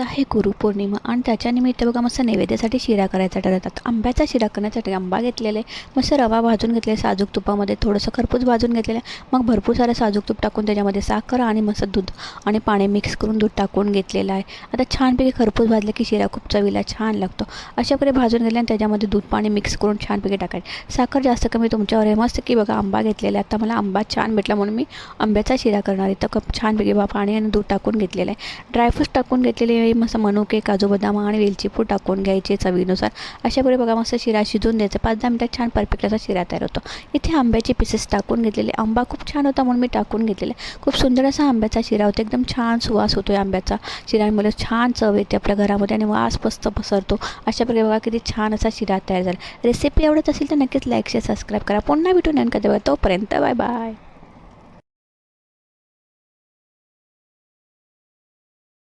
आहे गुरुपौर्णिमा. आणि त्याच्यानिमित्त बघा मस्त नैवेद्यासाठी शिरा करायचा ठरवतात. आंब्याचा शिरा करण्यासाठी आंबा घेतलेला आहे मस्त रवा भाजून घेतलेला साजूक तुपामध्ये थोडंसं खरपूस भाजून घेतलेलं आहे मग भरपूर सारं साजूक तूप टाकून त्याच्यामध्ये साखर आणि मस्त दूध आणि पाणी मिक्स करून दूध टाकून घेतलेलं आहे. आता छानपैकी खरपूस भाजलं की शिरा खूप चवीला छान लागतो. अशा प्रकारे भाजून घेतले आणि त्याच्यामध्ये दूध पाणी मिक्स करून छानपैकी टाकायचे. साखर जास्त कमी तुमच्यावर आहे मस्त की बघा आंबा घेतलेला आहे. आता मला आंबा छान भेटला म्हणून मी आंब्याचा शिरा करणार आहे. तर छानपैकी बा पाणी आणि दूध टाकून घेतलेलं आहे. ड्रायफ्रूट्स टाकून घेतलेले वेळी मस्त मनुके काजू बदाम आणि वेलची पूड टाकून घ्यायचे चवीनुसार. अशा बघा मस्त शिरा शिजवून द्यायचा. पाच दहा मिनटात छान परफेक्ट असा शिरा तयार होतो. इथे आंब्याचे पीसेस टाकून घेतलेले. आंबा खूप छान होता म्हणून मी टाकून घेतलेला. खूप सुंदर असा आंब्याचा शिरा होता. एकदम छान सुवास होतो आहे आंब्याचा शिरामुळे छान चव येते आपल्या घरामध्ये आणि वास मस्त पसरतो. अशा प्रकारे बघा किती छान असा शिरा तयार झाला. रेसिपी आवडत असेल तर नक्कीच लाईक शेअर सबस्क्राईब करा. पुन्हा भेटून नंतर तोपर्यंत बाय बाय